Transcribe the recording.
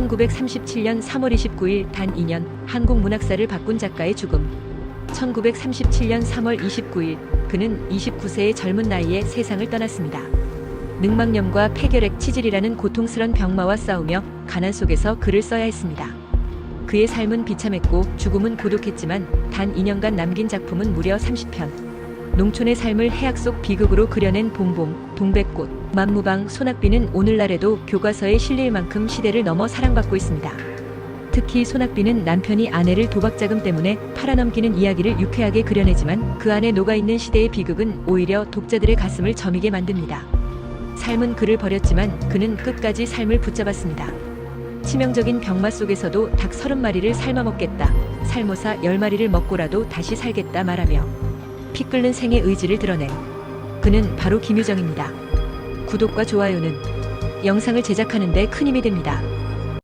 1937년 3월 29일 단 2년 한국 문학사를 바꾼 작가의 죽음. 1937년 3월 29일 그는 29세의 젊은 나이에 세상을 떠났습니다. 늑막염과 폐결핵 치질이라는 고통스런 병마와 싸우며 가난 속에서 글을 써야 했습니다. 그의 삶은 비참했고 죽음은 고독했지만 단 2년간 남긴 작품은 무려 30편. 농촌의 삶을 해악 속 비극으로 그려낸 봄봄, 동백꽃, 만무방, 소낙비는 오늘날에도 교과서에 실릴 만큼 시대를 넘어 사랑받고 있습니다. 특히 소낙비는 남편이 아내를 도박자금 때문에 팔아넘기는 이야기를 유쾌하게 그려내지만 그 안에 녹아있는 시대의 비극은 오히려 독자들의 가슴을 저미게 만듭니다. 삶은 그를 버렸지만 그는 끝까지 삶을 붙잡았습니다. 치명적인 병마 속에서도 닭 서른 마리를 삶아 먹겠다. 살모사 열 마리를 먹고라도 다시 살겠다 말하며 피 끓는 생의 의지를 드러낸 그는 바로 김유정입니다. 구독과 좋아요는 영상을 제작하는 데 큰 힘이 됩니다.